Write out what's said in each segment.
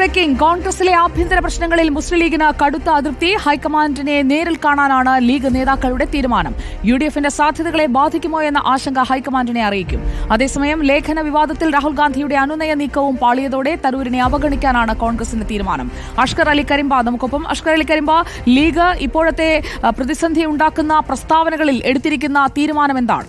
Breaking. കോൺഗ്രസിലെ ആഭ്യന്തര പ്രശ്നങ്ങളിൽ മുസ്ലിം ലീഗിന് കടുത്ത അതൃപ്തി ഹൈക്കമാൻഡിനെ നേരിൽ കാണാനാണ് ലീഗ് നേതാക്കളുടെ തീരുമാനം. യു ഡി എഫിന്റെ സാധ്യതകളെ ബാധിക്കുമോ എന്ന ആശങ്ക ഹൈക്കമാൻഡിനെ അറിയിക്കും. അതേസമയം ലേഖന വിവാദത്തിൽ രാഹുൽ ഗാന്ധിയുടെ അനുനയ നീക്കവും പാളിയതോടെ തരൂരിനെ അവഗണിക്കാനാണ് കോൺഗ്രസിന്റെ തീരുമാനം. അഷ്കർ അലി കരിമ്പ നമുക്കൊപ്പം അഷ്കർ അലി കരിമ്പ ലീഗ് ഇപ്പോഴത്തെ പ്രതിസന്ധി ഉണ്ടാക്കുന്ന പ്രസ്താവനകളിൽ എടുത്തിരിക്കുന്ന തീരുമാനം എന്താണ്?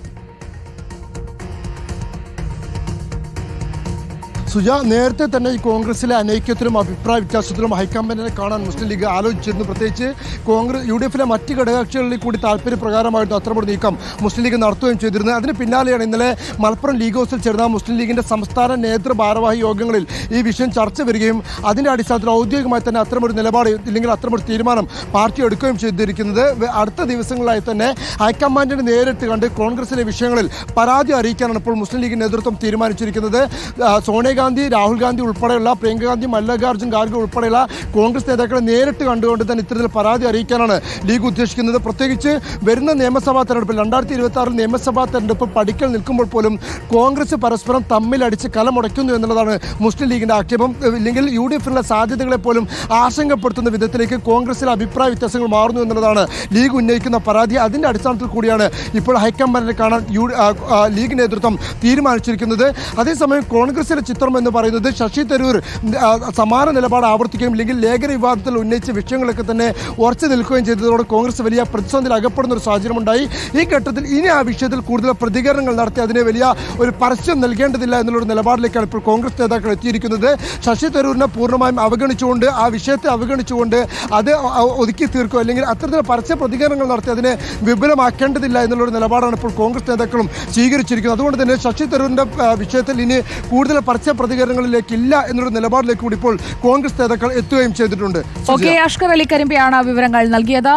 സുജ നേരത്തെ തന്നെ ഈ കോൺഗ്രസിലെ അനൈക്യത്തിലും അഭിപ്രായ വ്യത്യാസത്തിലും ഹൈക്കമാൻഡിനെ കാണാൻ മുസ്ലിം ലീഗ് ആലോചിച്ചിരുന്നു. പ്രത്യേകിച്ച് കോൺഗ്രസ് യു ഡി എഫിലെ മറ്റ് ഘടകകക്ഷികളിൽ കൂടി താല്പര്യപ്രകാരമായിരുന്നു അത്തരമൊരു നീക്കം മുസ്ലിം ലീഗ് നടത്തുകയും ചെയ്തിരുന്നത്. അതിന് പിന്നാലെയാണ് ഇന്നലെ മലപ്പുറം ലീഗ് ഹൗസിൽ ചേർന്ന മുസ്ലിം ലീഗിന്റെ സംസ്ഥാന നേതൃ ഭാരവാഹി യോഗങ്ങളിൽ ഈ വിഷയം ചർച്ച വരികയും അതിന്റെ അടിസ്ഥാനത്തിൽ ഔദ്യോഗികമായി തന്നെ അത്തരമൊരു നിലപാട് ഇല്ലെങ്കിൽ അത്തരമൊരു തീരുമാനം പാർട്ടി എടുക്കുകയും ചെയ്തിരിക്കുന്നത്. അടുത്ത ദിവസങ്ങളിലായി തന്നെ ഹൈക്കമാൻഡിനെ നേരിട്ട് കണ്ട് കോൺഗ്രസിലെ വിഷയങ്ങളിൽ പരാതി അറിയിക്കാനാണ് ഇപ്പോൾ മുസ്ലിം ലീഗ് നേതൃത്വം തീരുമാനിച്ചിരിക്കുന്നത്. ആ, സോണിയാഗാന്ധി രാഹുൽ ഗാന്ധി ഉൾപ്പെടെയുള്ള പ്രിയങ്ക ഗാന്ധി മല്ലകാർജുൻ ഖാർഗെ ഉൾപ്പെടെയുള്ള കോൺഗ്രസ് നേതാക്കളെ നേരിട്ട് കണ്ടുകൊണ്ട് തന്നെ ഇത്തരത്തിൽ പരാതി അറിയിക്കാനാണ് ലീഗ് ഉദ്ദേശിക്കുന്നത്. പ്രത്യേകിച്ച് വരുന്ന നിയമസഭാ തെരഞ്ഞെടുപ്പിൽ രണ്ടായിരത്തി ഇരുപത്തി ആറിൽ നിയമസഭാ തെരഞ്ഞെടുപ്പ് പഠിക്കൽ നിൽക്കുമ്പോൾ പോലും കോൺഗ്രസ് പരസ്പരം തമ്മിലടിച്ച് കലമുടയ്ക്കുന്നു എന്നുള്ളതാണ് മുസ്ലിം ലീഗിന്റെ ആക്ഷേപം. ഇല്ലെങ്കിൽ യു ഡി എഫിനുള്ള സാധ്യതകളെ പോലും ആശങ്കപ്പെടുത്തുന്ന വിധത്തിലേക്ക് കോൺഗ്രസിലെ അഭിപ്രായ വ്യത്യാസങ്ങൾ മാറുന്നു എന്നുള്ളതാണ് ലീഗ് ഉന്നയിക്കുന്ന പരാതി. അതിന്റെ അടിസ്ഥാനത്തിൽ കൂടിയാണ് ഇപ്പോൾ ഹൈക്കമാൻഡിനെ കാണാൻ യു ലീഗ് നേതൃത്വം തീരുമാനിച്ചിരിക്കുന്നത്. അതേസമയം കോൺഗ്രസിലെ ചിത്രം എന്ന് പറയുന്നത് ശശി തരൂർ സമാന നിലപാട് ആവർത്തിക്കുകയും ഇല്ലെങ്കിൽ ലേഖന വിവാദത്തിൽ ഉന്നയിച്ച വിഷയങ്ങളൊക്കെ തന്നെ ഉറച്ചു നിൽക്കുകയും ചെയ്തതോടെ കോൺഗ്രസ് വലിയ പ്രതിസന്ധിയിൽ അകപ്പെടുന്ന ഒരു സാഹചര്യമുണ്ടായി. ഈ ഘട്ടത്തിൽ ഇനി ആ വിഷയത്തിൽ കൂടുതൽ പ്രതികരണങ്ങൾ നടത്തി അതിനെ വലിയ ഒരു പരസ്യം നൽകേണ്ടതില്ല എന്നുള്ളൊരു നിലപാടിലേക്കാണ് ഇപ്പോൾ കോൺഗ്രസ് നേതാക്കൾ എത്തിയിരിക്കുന്നത്. ശശി തരൂരിനെ പൂർണമായും അവഗണിച്ചുകൊണ്ട് ആ വിഷയത്തെ അവഗണിച്ചുകൊണ്ട് അത് ഒതുക്കി തീർക്കുക അല്ലെങ്കിൽ അത്തരത്തിൽ പരസ്യ പ്രതികരണങ്ങൾ നടത്തി അതിനെ വിപുലമാക്കേണ്ടതില്ല എന്നുള്ളൊരു നിലപാടാണ് ഇപ്പോൾ കോൺഗ്രസ് നേതാക്കളും സ്വീകരിച്ചിരിക്കുന്നത്. അതുകൊണ്ട് തന്നെ ശശി തരൂരിന്റെ വിഷയത്തിൽ ഇനി കൂടുതൽ പരസ്യ പ്രതികരണങ്ങളിലേക്ക് എന്നൊരു നിലപാടിലേക്ക് കൂടി ഇപ്പോൾ കോൺഗ്രസ് നേതാക്കൾ എത്തുകയും ചെയ്തിട്ടുണ്ട്. ഓക്കെ അഷ്കർ അലി കരിമ്പയാണ് വിവരങ്ങൾ നൽകിയത്.